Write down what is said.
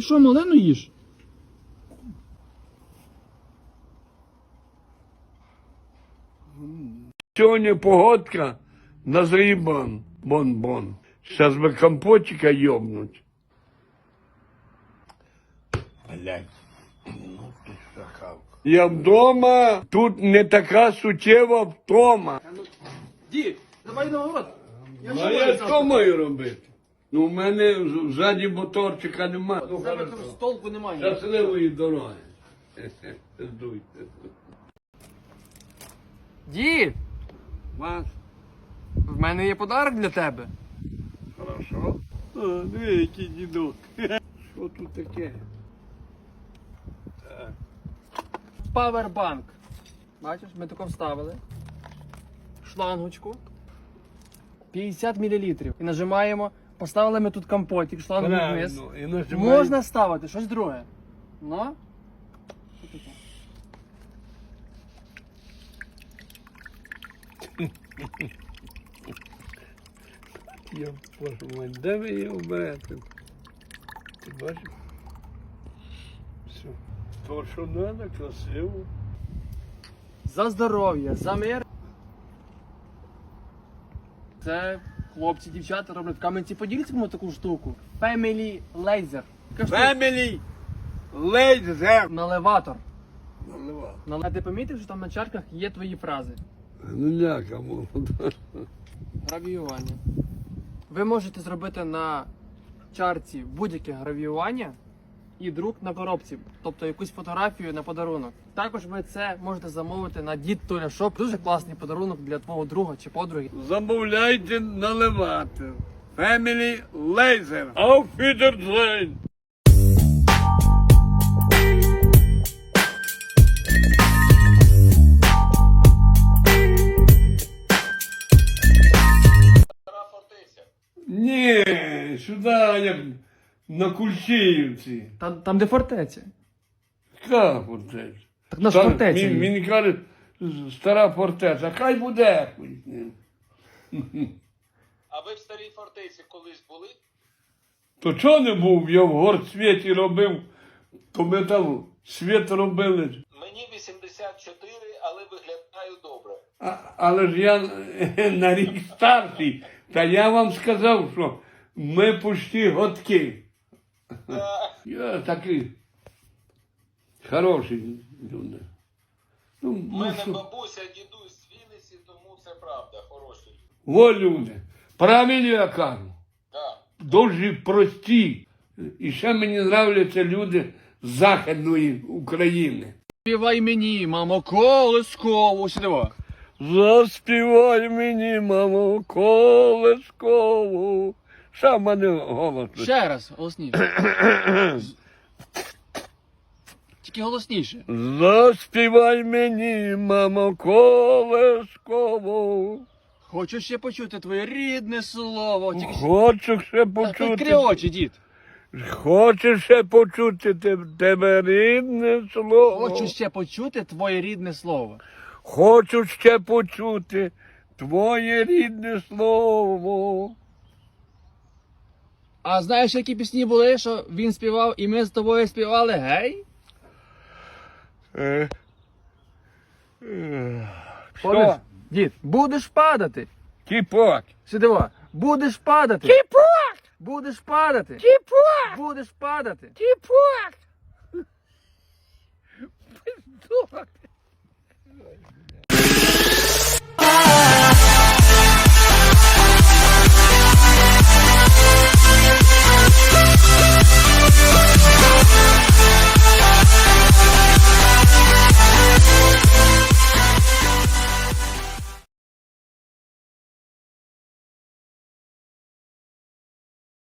що, малину їш? Сьогодні погодка на зрібан, бон-бон. Зараз би компотика йобнуть. Блять, ну ти шахав. Я вдома, тут не така суттєва втома. Дід, давай на город. Я А я що маю робити? Ну, в мене ззаді моторчика нема. Ну, Тебе хорошо. толку немає. Щасливої дороги. Здуйте. Дід, Вас? в мене є подарок для тебе. Хорошо. А, диви, який дідок. Що тут таке? Павербанк. Бачиш, ми тако вставили. Шлангочку. 50 мл. І нажимаємо. Поставили ми тут компотик, шлангу вниз. Правильно. І нажимаємо. Можна ставити щось друге. Ну? Що таке? Я боже мой, де ви його берете? Ти бачиш? Все. То, що треба, красиво. За здоров'я, за мир. Це хлопці, дівчата роблять в каменці подільському таку штуку. Family Laser. Штука. Family laser. Наливатор. Наливав. Нале- А ти помітив, що там на чарках є твої фрази? Ну, молода. Гравіювання. Ви можете зробити на чарці будь-яке гравіювання і друк на коробці, тобто якусь фотографію на подарунок. Також ви це можете замовити на Дід Шоп. Дуже класний подарунок для твого друга чи подруги. Замовляйте наливати. Family laser. Auf Wiedersehen. Ні, сюди як на Кульчиївці. Там, там де фортеця. Яка фортеця? Так наш Там, фортеця. Він, є. він каже, стара фортеця, хай буде. хуй з ним. А ви в старій фортеці колись були? То чого не був? Я в горсвіті робив, то ми там світ робили. Мені 84, але виглядаю добре. А, але ж я на рік старший. Та я вам сказав, що ми почти годки. Я такий хороший люди. Ну, в ну мене бабуся, дідусь з Вінниці, тому це правда, хороші. люди. Во люди. Правильно я кажу. Да. Дуже прості. І ще мені нравляться люди з Західної України. Співай мені, мамо, колискову. Сюди. во. Заспівай мені, мамо, колескову. Що в мене голос? Ще раз, голосніше. Тільки голосніше. Заспівай мені, мамо, колескову. Хочу ще почути твоє рідне слово. Тільки. Хочу ще почути. Відкрий очі, дід. Хочу ще почути те- тебе рідне слово. Хочу ще почути твоє рідне слово. Хочу ще почути твоє рідне слово. А знаєш, які пісні були, що він співав, і ми з тобою співали, гей? Е, е? Що? Дід, будеш падати. Кіпок. Сидиво. Будеш падати. Кіпок! Будеш падати. Кіпок! Будеш падати. Кіпок!